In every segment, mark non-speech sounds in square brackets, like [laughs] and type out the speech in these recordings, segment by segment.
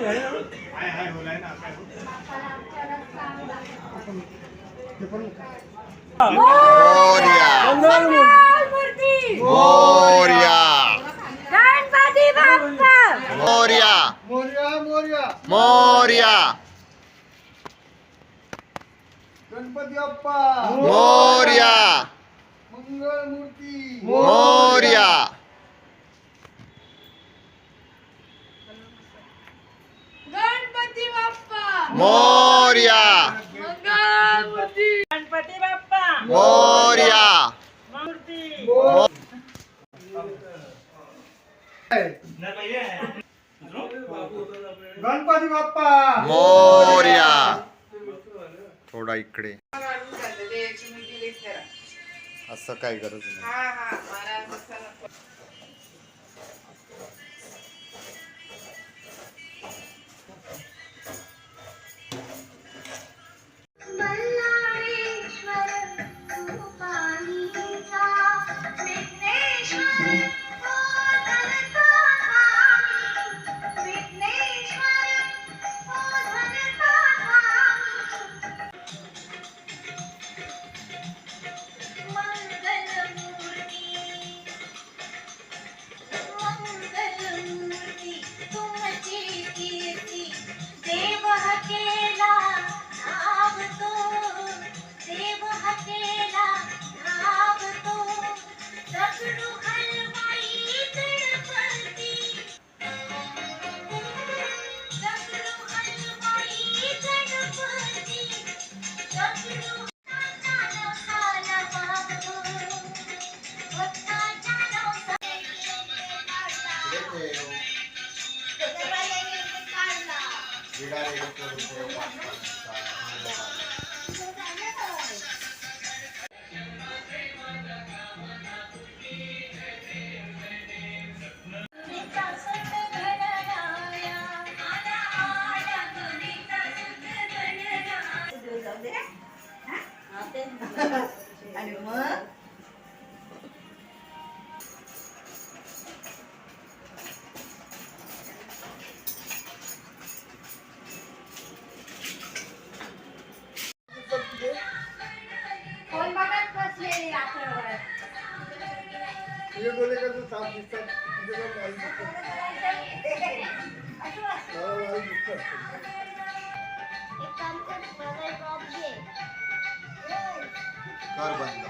मोर्या. गणपती बाप्पा. मोर्या. मोर्या मोर्या. मोर्या. गणपती बाप्पा. मोर्या. मंगळमूर्ती. मोर्या गणपती बाप्पा मोर्या. गणपती बाप्पा. मोर्या. गणपती बाप्पा. मोर्या. थोडा इकडे. असं काय गरज नाही. Bye. Eriteo. Llegar a Eriteo para कर बंद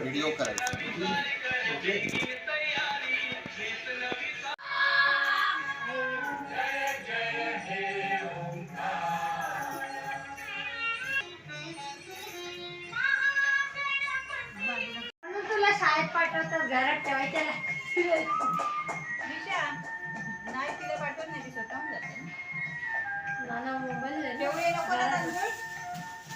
व्हिडिओ करायचा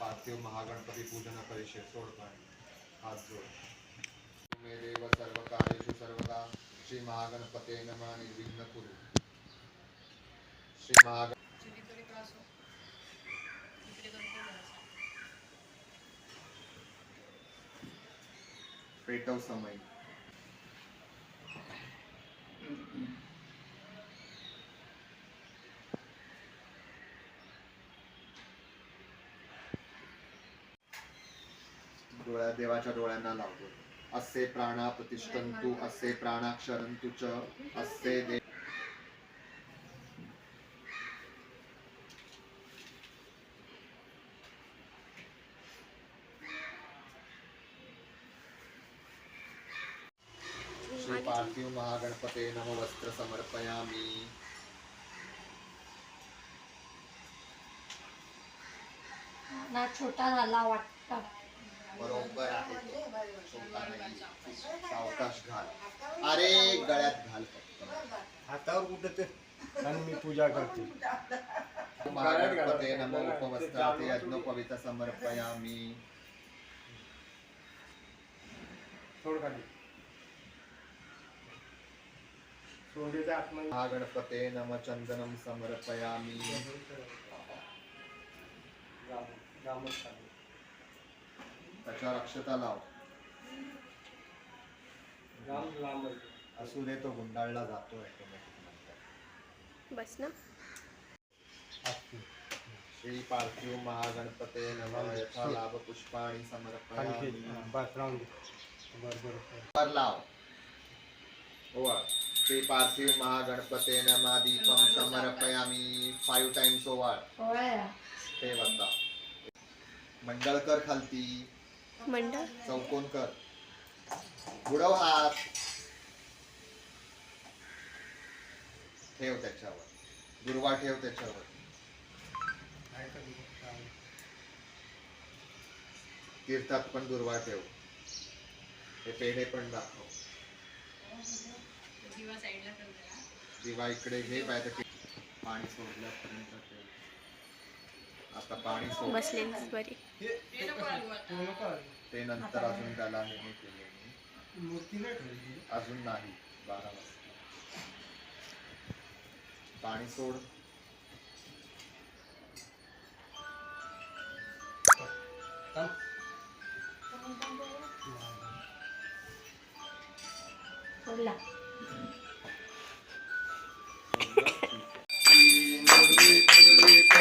पार्थिव महागणपती पूजन परिषद सोड पाणी हात जोड मे देव सर्व कार्येषु सर्वदा श्री महागणपते नमः निर्विघ्न कुरु श्री महागण पेटव समय देवाच्या डोळ्यांना लावतो. असे प्राणा प्रतिष्ठंतु असे प्राणाक्षरंतु च असे दे श्री पार्थिव महागणपते नम वस्त्र समर्पयामी. ना छोटा झाला वाटतं. बरोबर आहे सावकाश घाल. अरे गळ्यात घाल हातावर कुठं ते? आणि मी पूजा करते. महागणपते नमो उपवस्त्राते यज्ञोपवित समर्पयामी. महागणपते नम चंदनम समर्पयामी. त्याच्यावर अक्षता लाव. लांब असू दे तो गुंडाळला जातो ऑटोमॅटिक बस ना. श्री पार्थिव महागणपते नम. यथा लाभ पुष्पाणि खाली समर्पयामी. खेच. हा, बस राहून दे. बरं बरं बरं. वर लाव. श्री पार्थिव महागणपते नम. दीपम समर्पयामी. फाईव्ह टाइम्स ओवाळ ते वाजता मंडळ कर खालती. मंडळ. चौकोन कर. बुडव हात. ठेव त्याच्यावर. दुर्वा ठेव त्याच्यावर. तीर्थात पण दुर्वा ठेव. हे पेढे पण दाखव. दिवा इकडे घे पाहिजे पाणी सोडल्यापर्यंत आता पाणी सोड बसलेलीच बरी. ते नंतर अजून त्याला हे नाही केले मी. अजून नाही. बारा वाजता. पाणी सोड. थांब. सोडला.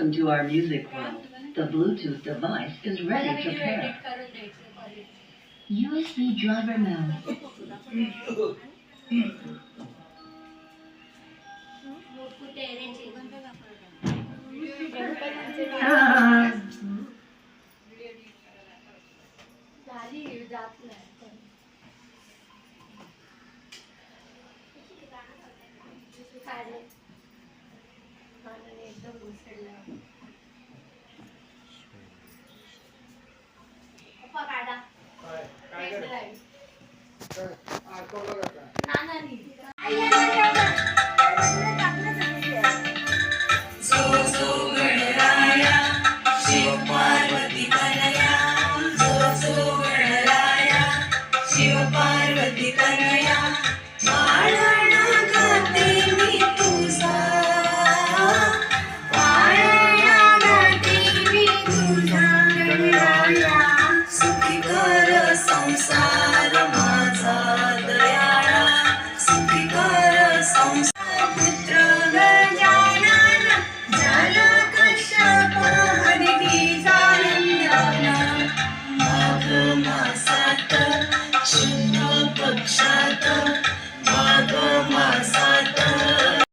Welcome to our music world. The Bluetooth device is ready to pair. USB driver mount. [laughs] Thank you. एकदम उसळला पप्पा काढा काय? काय पेन कर